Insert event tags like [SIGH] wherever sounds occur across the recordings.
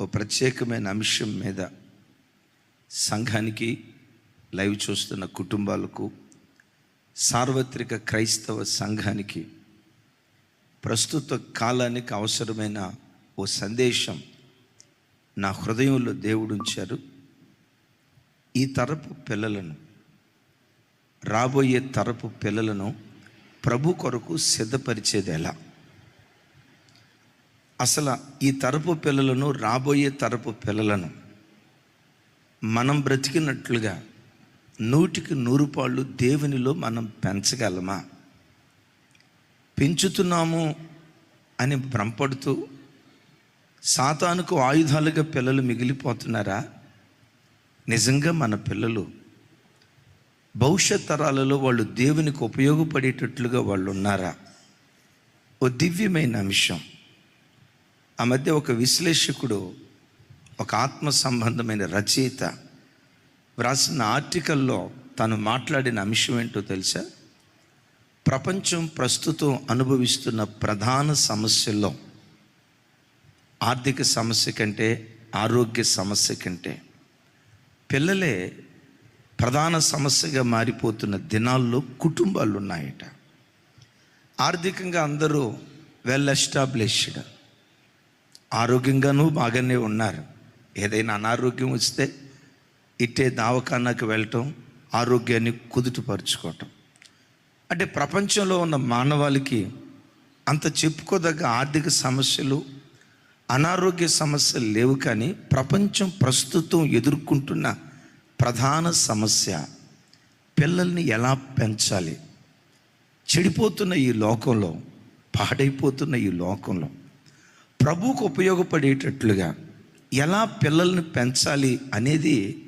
ఓ ప్రత్యేకమైన అంశం మీద సంఘానికి లైవ్ చూస్తున్న కుటుంబాలకు సార్వత్రిక క్రైస్తవ సంఘానికి ప్రస్తుత కాలానికి అవసరమైన ఓ సందేశం నా హృదయంలో దేవుడు ఉంచారు. ఈ తరపు పిల్లలను రాబోయే తరపు పిల్లలను ప్రభు కొరకు సిద్ధపరిచేది ఎలా అసలు ఈ తరపు పిల్లలను రాబోయే తరపు పిల్లలను మనం బ్రతికినట్లుగా నూటికి నూరు పాళ్ళు దేవునిలో మనం పెంచగలమా? పెంచుతున్నాము అని భ్రమపడుతూ సాతానుకు ఆయుధాలుగా పిల్లలు మిగిలిపోతున్నారా? నిజంగా మన పిల్లలు భవిష్యత్ తరాలలో వాళ్ళు దేవునికి ఉపయోగపడేటట్లుగా వాళ్ళు ఉన్నారా ఓ దివ్యమైన అంశం ఆ మధ్య ఒక విశ్లేషకుడు ఒక ఆత్మ సంబంధమైన రచయిత వ్రాసిన ఆర్టికల్లో తను మాట్లాడిన అంశం ఏంటో తెలుసా? ప్రపంచం ప్రస్తుతం అనుభవిస్తున్న ప్రధాన సమస్యల్లో ఆర్థిక సమస్య కంటే ఆరోగ్య సమస్య కంటే పిల్లలే ప్రధాన సమస్యగా మారిపోతున్న దినాల్లో కుటుంబాలు ఉన్నాయట ఆర్థికంగా అందరూ వెల్ ఎస్టాబ్లిష్డ్ ఆరోగ్యంగానూ బాగానే ఉన్నారు. ఏదైనా అనారోగ్యం వస్తే ఇట్టే దావకానాకి వెళ్ళటం ఆరోగ్యాన్ని కుదుటపరుచుకోవటం. అంటే ప్రపంచంలో ఉన్న మానవాళికి అంత చెప్పుకోదగ్గ ఆర్థిక సమస్యలు అనారోగ్య సమస్యలు లేవు కానీ ప్రపంచం ప్రస్తుతం ఎదుర్కొంటున్న ప్రధాన సమస్య పిల్లల్ని ఎలా పెంచాలి? చెడిపోతున్న ఈ లోకంలో పాడైపోతున్న ఈ లోకంలో ప్రభువుకు ఉపయోగపడేటట్లుగా ఎలా పిల్లల్ని పెంచాలి అనేది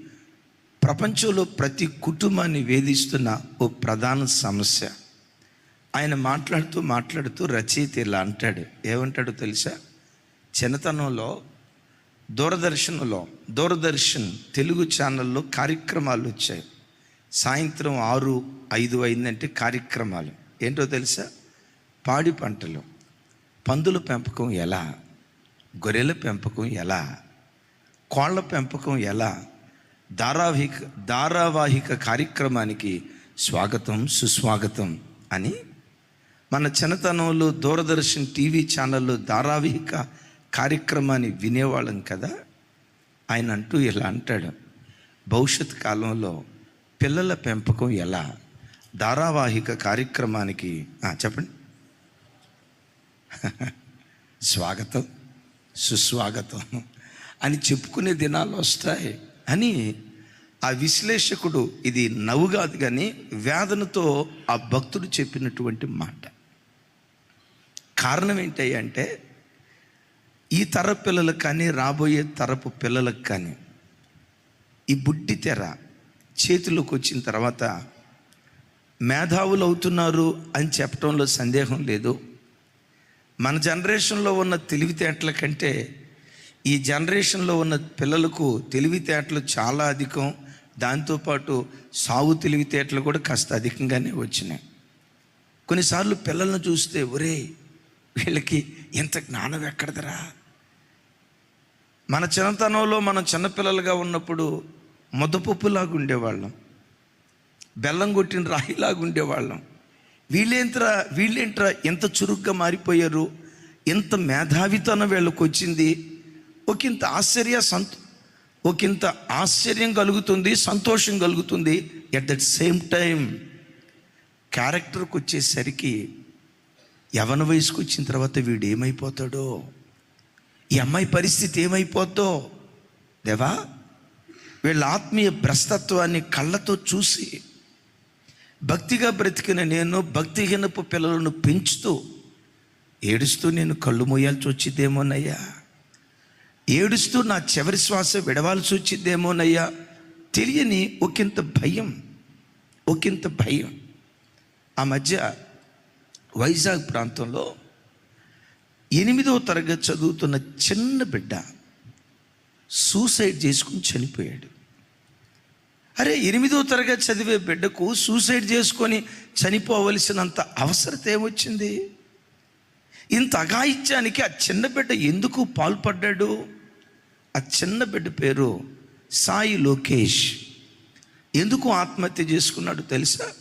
ప్రపంచంలో ప్రతి కుటుంబాన్ని వేధిస్తున్న ఓ ప్రధాన సమస్య. ఆయన మాట్లాడుతూ మాట్లాడుతూ రచయిత ఇలా అంటాడు. ఏమంటాడో తెలుసా? చిన్నతనంలో దూరదర్శన్లో దూరదర్శన్ తెలుగు ఛానల్లో కార్యక్రమాలు వచ్చాయి. సాయంత్రం ఆరు ఐదు అయిందంటే కార్యక్రమాలు. ఏంటో తెలుసా? పాడి పంటలు. పందుల పెంపకం ఎలా? గొర్రెల పెంపకం ఎలా? కోళ్ళ పెంపకం ఎలా? ధారావాహిక ధారావాహిక కార్యక్రమానికి స్వాగతం సుస్వాగతం అని మన చిన్నతనంలో దూరదర్శన్ టీవీ ఛానల్లో ధారావాహిక కార్యక్రమాన్ని వినేవాళ్ళం కదా? ఆయన అంటూ ఇలా అంటాడు. భవిష్యత్ కాలంలో పిల్లల పెంపకం ఎలా? ధారావాహిక కార్యక్రమానికి చెప్పండి. [LAUGHS] స్వాగతం. సుస్వాగతం అని చెప్పుకునే దినాలు వస్తాయి. అని ఆ విశ్లేషకుడు ఇది నవ్వు కాదు కానీ వేదనతో ఆ భక్తుడు చెప్పినటువంటి మాట. కారణం ఏంటంటే అంటే ఈ తర పిల్లలకు కానీ రాబోయే తరపు పిల్లలకు కానీ ఈ బుడ్డి తెర చేతిలోకి వచ్చిన తర్వాత మేధావులు అవుతున్నారు అని చెప్పడంలో సందేహం లేదు. మన జనరేషన్లో ఉన్న తెలివితేటల కంటే ఈ జనరేషన్లో ఉన్న పిల్లలకు తెలివితేటలు చాలా అధికం. దాంతోపాటు సాగు తెలివితేటలు కూడా కాస్త అధికంగానే వచ్చినాయి. కొన్నిసార్లు పిల్లలను చూస్తే ఒరే వీళ్ళకి ఎంత జ్ఞానం ఎక్కడదరా? మన చిన్నతనంలో మనం చిన్నపిల్లలుగా ఉన్నప్పుడు ముద్దపప్పులాగా ఉండేవాళ్ళం. బెల్లం కొట్టిన రాయిలాగా ఉండేవాళ్ళం. వీళ్ళేంట్రా వీళ్ళేంట్రా ఎంత చురుగ్గా మారిపోయారు ఎంత మేధావితనం వీళ్ళకు వచ్చింది ఒకంత ఆశ్చర్య సంత ఒకంత ఆశ్చర్యం కలుగుతుంది సంతోషం కలుగుతుంది. ఎట్ దట్ సేమ్ టైం క్యారెక్టర్కి వచ్చేసరికి యవన వయసుకు వచ్చిన తర్వాత వీడు ఏమైపోతాడో ఈ అమ్మాయి పరిస్థితి ఏమైపోద్దో దేవా? వీళ్ళ ఆత్మీయ భ్రస్తత్వాన్ని కళ్ళతో చూసి భక్తిగా బ్రతికిన నేను భక్తిహీనపు పిల్లలను పెంచుతూ ఏడుస్తూ నేను కళ్ళు మూయాల్సి వచ్చిద్దేమోనయ్యా ఏడుస్తూ నా చివరి శ్వాస విడవాల్సి వచ్చిద్దేమోనయ్యా తెలియని ఒకంత భయం ఒకంత భయం. ఆ మధ్య వైజాగ్ ప్రాంతంలో ఎనిమిదవ తరగతి చదువుతున్న చిన్న బిడ్డ సూసైడ్ చేసుకుని చనిపోయాడు. అరే ఎనిమిదో తరగతి చదివే బిడ్డకు సూసైడ్ చేసుకొని చనిపోవలసినంత అవసరత ఏమొచ్చింది? ఇంత అఘాయిత్యానికి ఆ చిన్న బిడ్డ ఎందుకు పాల్పడ్డాడు? ఆ చిన్న బిడ్డ పేరు సాయి లోకేష్. ఎందుకు ఆత్మహత్య చేసుకున్నాడు తెలుసా?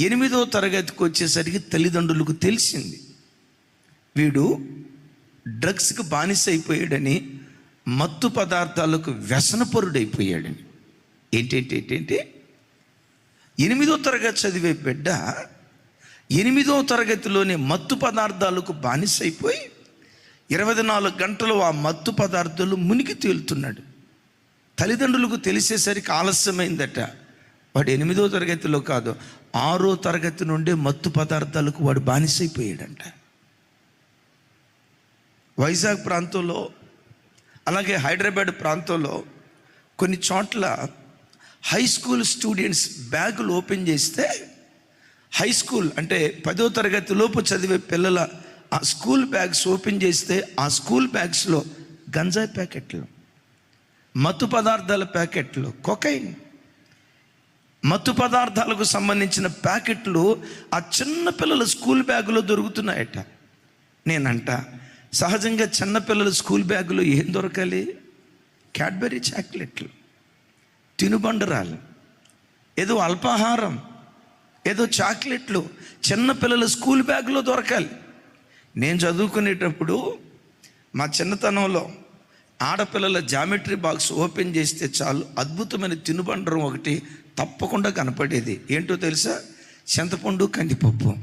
ఎనిమిదో తరగతికి వచ్చేసరికి తల్లిదండ్రులకు తెలిసింది. వీడు డ్రగ్స్కి బానిస అయిపోయాడని మత్తు పదార్థాలకు వ్యసనపరుడైపోయాడని. ఏంటేంటి ఏంటంటే ఎనిమిదో తరగతి చదివే బిడ్డ ఎనిమిదో తరగతిలోనే మత్తు పదార్థాలకు బానిస అయిపోయి ఇరవై నాలుగు గంటలు ఆ మత్తు పదార్థాలు మునిగి తేలుతున్నాడు. తల్లిదండ్రులకు తెలిసేసరికి ఆలస్యమైందట. వాడు ఎనిమిదో తరగతిలో కాదు ఆరో తరగతి నుండే మత్తు పదార్థాలకు వాడు బానిసైపోయాడంట. వైజాగ్ ప్రాంతంలో అలాగే హైదరాబాద్ ప్రాంతంలో కొన్ని చోట్ల హై స్కూల్ స్టూడెంట్స్ బ్యాగులు ఓపెన్ చేస్తే హై స్కూల్ అంటే పదో తరగతి లోపు చదివే పిల్లల ఆ స్కూల్ బ్యాగ్స్ ఓపెన్ చేస్తే ఆ స్కూల్ బ్యాగ్స్లో గంజాయి ప్యాకెట్లు మత్తు పదార్థాల ప్యాకెట్లు కొకైన్ మత్తు పదార్థాలకు సంబంధించిన ప్యాకెట్లు ఆ చిన్న పిల్లల స్కూల్ బ్యాగులో దొరుకుతున్నాయట. నేనంట సహజంగా చిన్నపిల్లల స్కూల్ బ్యాగులో ఏం దొరకాలి? క్యాడ్బరీ చాక్లెట్లు తినుబండరాలు. ఏదో అల్పాహారం ఏదో చాక్లెట్లు చిన్నపిల్లల స్కూల్ బ్యాగ్లో దొరకాలి. నేను చదువుకునేటప్పుడు మా చిన్నతనంలో ఆడపిల్లల జామెట్రీ బాక్స్ ఓపెన్ చేస్తే చాలు అద్భుతమైన తినుబండరం ఒకటి తప్పకుండా కనపడేది. ఏంటో తెలుసా? చింతపండు కందిపప్పు.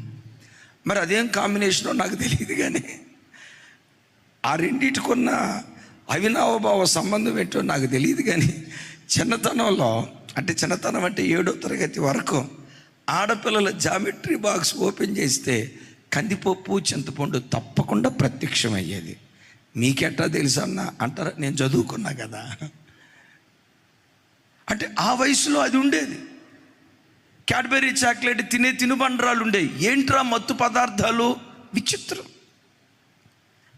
మరి అదేం కాంబినేషనో నాకు తెలియదు కానీ ఆ రెండింటికున్న అవినావభావ సంబంధం ఏంటో నాకు తెలియదు కానీ చిన్నతనంలో అంటే చిన్నతనం అంటే ఏడో తరగతి వరకు ఆడపిల్లల జామెట్రీ బాక్స్ ఓపెన్ చేస్తే కందిపప్పు చింతపండు తప్పకుండా ప్రత్యక్షమయ్యేది. మీకెట్టా తెలుసన్నా అంటారా నేను చదువుకున్నా కదా. అంటే ఆ వయసులో అది ఉండేది. క్యాడ్బెరీ చాక్లెట్ తినే తినుబండరాలు ఉండేవి. ఏంట్రా మత్తు పదార్థాలు? విచిత్రం.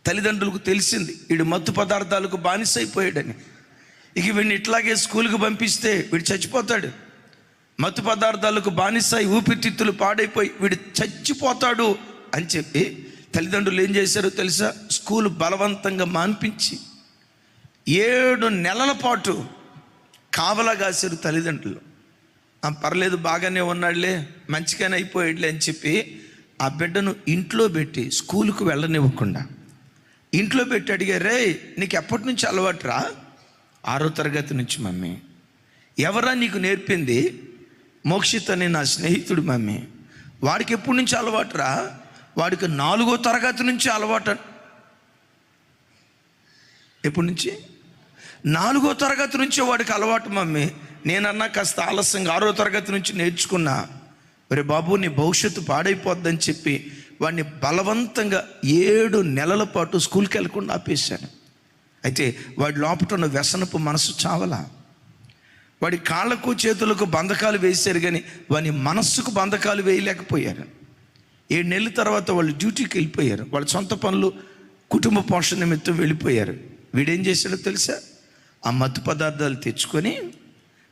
తల్లిదండ్రులకు తెలిసింది వీడు మత్తు పదార్థాలకు బానిసైపోయాడని. ఇక వీడిని ఇట్లాగే స్కూల్కి పంపిస్తే వీడు చచ్చిపోతాడు. మత్తు పదార్థాలకు బానిసాయి ఊపిరితిత్తులు పాడైపోయి వీడు చచ్చిపోతాడు అని చెప్పి తల్లిదండ్రులు ఏం చేశారో తెలుసా? స్కూల్ బలవంతంగా మాన్పించి ఏడు నెలల పాటు కావలా కాశారు తల్లిదండ్రులు. పర్లేదు బాగానే ఉన్నాడులే మంచిగానే అయిపోయాడులే అని చెప్పి ఆ బిడ్డను ఇంట్లో పెట్టి స్కూల్కు వెళ్ళనివ్వకుండా ఇంట్లో పెట్టి అడిగారు రే నీకు ఎప్పటి నుంచి అలవాటు రా ఆరో తరగతి నుంచి మమ్మీ. ఎవరా నీకు నేర్పింది? మోక్షిత్ అనే నా స్నేహితుడు మమ్మీ. వాడికి ఎప్పటి నుంచి అలవాటురా? వాడికి నాలుగో తరగతి నుంచి అలవాటు. ఎప్పటి నుంచి? నాలుగో తరగతి నుంచి వాడికి అలవాటు మమ్మీ. నేనన్నా కాస్త ఆలస్యంగా ఆరో తరగతి నుంచి నేర్చుకున్నా. మరి బాబు నీ భవిష్యత్తు పాడైపోద్దని చెప్పి వాడిని బలవంతంగా ఏడు నెలల పాటు స్కూల్కి వెళ్ళకుండా ఆపేశాను. అయితే వాడి లోపల ఉన్న వ్యసనపు మనసు చావలా. వాడి కాళ్ళకు చేతులకు బంధకాలు వేశారు కానీ వాని మనస్సుకు బంధకాలు వేయలేకపోయారు. ఏడు నెలల తర్వాత వాళ్ళు డ్యూటీకి వెళ్ళిపోయారు. వాళ్ళ సొంత పనులు కుటుంబ పోషణ నిమిత్తం వెళ్ళిపోయారు. వీడేం చేశాడో తెలుసా? ఆ మత్తు పదార్థాలు తెచ్చుకొని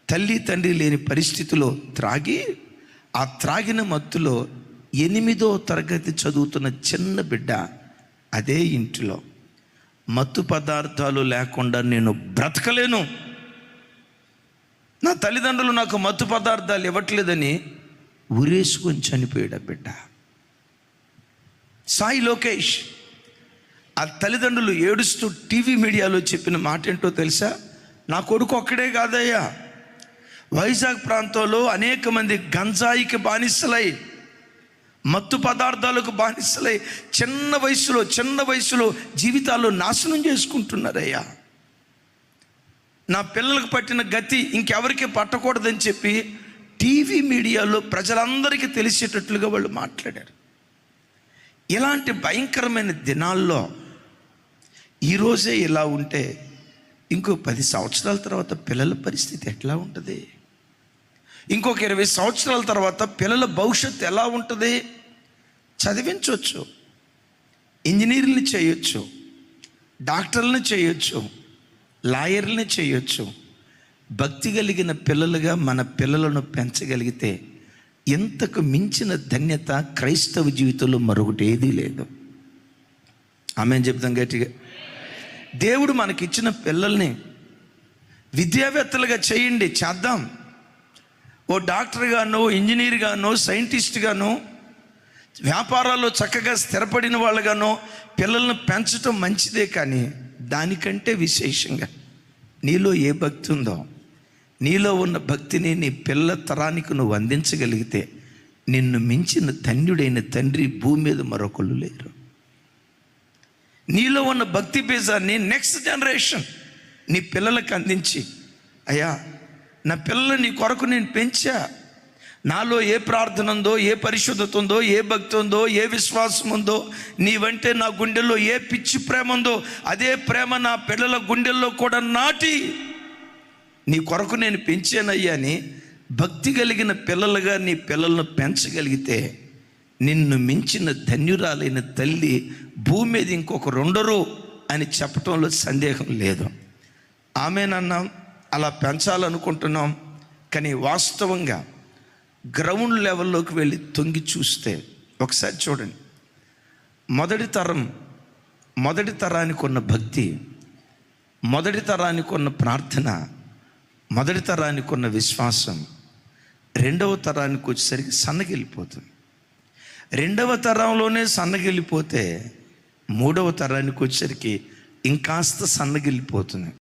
తల్లి తండ్రి లేని పరిస్థితిలో త్రాగి ఆ త్రాగిన మత్తులో ఎనిమిదో తరగతి చదువుతున్న చిన్న బిడ్డ అదే ఇంటిలో. మత్తు పదార్థాలు లేకుండా నేను బ్రతకలేను. నా తల్లిదండ్రులు నాకు మత్తు పదార్థాలు ఇవ్వట్లేదని ఉరేసుకొని చనిపోయాడు ఆ బిడ్డ. సాయి లోకేష్ ఆ తల్లిదండ్రులు ఏడుస్తూ టీవీ మీడియాలో చెప్పిన మాట ఏంటో తెలుసా? నా కొడుకు ఒక్కడే కాదయ్యా. వైజాగ్ ప్రాంతంలో అనేక మంది గంజాయికి బానిసలై మత్తు పదార్థాలకు బానిసలై చిన్న వయసులో చిన్న వయసులో జీవితాలు నాశనం చేసుకుంటున్నారయ్యా. నా పిల్లలకు పట్టిన గతి ఇంకెవరికి పట్టకూడదని చెప్పి టీవీ మీడియాలో ప్రజలందరికీ తెలిసేటట్లుగా వాళ్ళు మాట్లాడారు. ఇలాంటి భయంకరమైన దినాల్లో ఈరోజే ఇలా ఉంటే ఇంకో పది సంవత్సరాల తర్వాత పిల్లల పరిస్థితి ఎట్లా ఉంటుంది? ఇంకొక ఇరవై సంవత్సరాల తర్వాత పిల్లల భవిష్యత్తు ఎలా ఉంటుంది? చదివించవచ్చు. ఇంజనీర్ని చేయొచ్చు. డాక్టర్లను చేయొచ్చు. లాయర్ని చేయొచ్చు. భక్తి కలిగిన పిల్లలుగా మన పిల్లలను పెంచగలిగితే ఇంతకు మించిన ధన్యత క్రైస్తవ జీవితంలో మరొకటి ఏదీ లేదు. ఆమె చెప్తాం గట్టిగా. దేవుడు మనకిచ్చిన పిల్లల్ని విద్యావేత్తలుగా చేయండి చేద్దాం. ఓ డాక్టర్ ఇంజనీర్గానో ఇంజనీర్ గానో సైంటిస్ట్ వ్యాపారాల్లో చక్కగా స్థిరపడిన వాళ్ళుగానో పిల్లల్ని పెంచడం మంచిదే కానీ దానికంటే విశేషంగా నీలో ఏ భక్తి ఉందో నీలో ఉన్న భక్తిని నీ పిల్ల తరానికి నువ్వు అందించగలిగితే నిన్ను మించిన తండ్రుడైన తండ్రి భూమి మీద మరొకళ్ళు లేరు. నీలో ఉన్న భక్తి బీజాన్ని నెక్స్ట్ జనరేషన్ నీ పిల్లలకు అందించి అయ్యా నా పిల్లలు నీ కొరకు నేను పెంచా. నాలో ఏ ప్రార్థన ఉందో ఏ పరిశుద్ధత ఉందో ఏ భక్తి ఉందో ఏ విశ్వాసం ఉందో నీవంటే నా గుండెల్లో ఏ పిచ్చి ప్రేమ ఉందో అదే ప్రేమ నా పిల్లల గుండెల్లో కూడా నాటి నీ కొరకు నేను పెంచానయ్యా అని భక్తి కలిగిన పిల్లలుగా నీ పిల్లలను పెంచగలిగితే నిన్ను మించిన ధన్యురాలైన తల్లి భూమి మీద ఇంకొకరుండరు అని చెప్పటంలో సందేహం లేదు. ఆమెనన్నాం. అలా పెంచాలనుకుంటున్నాం. కానీ వాస్తవంగా గ్రౌండ్ లెవెల్లోకి వెళ్ళి తొంగి చూస్తే ఒకసారి చూడండి. మొదటి తరం మొదటి తరానికి ఉన్న భక్తి మొదటి తరానికి ఉన్న ప్రార్థన మొదటి తరానికి ఉన్న విశ్వాసం రెండవ తరానికి వచ్చేసరికి సన్నగిల్లిపోతుంది. రెండవ తరంలోనే సన్నగిల్లిపోతే మూడవ తరానికి వచ్చేసరికి ఇంకాస్త సన్నగిల్లిపోతుంది.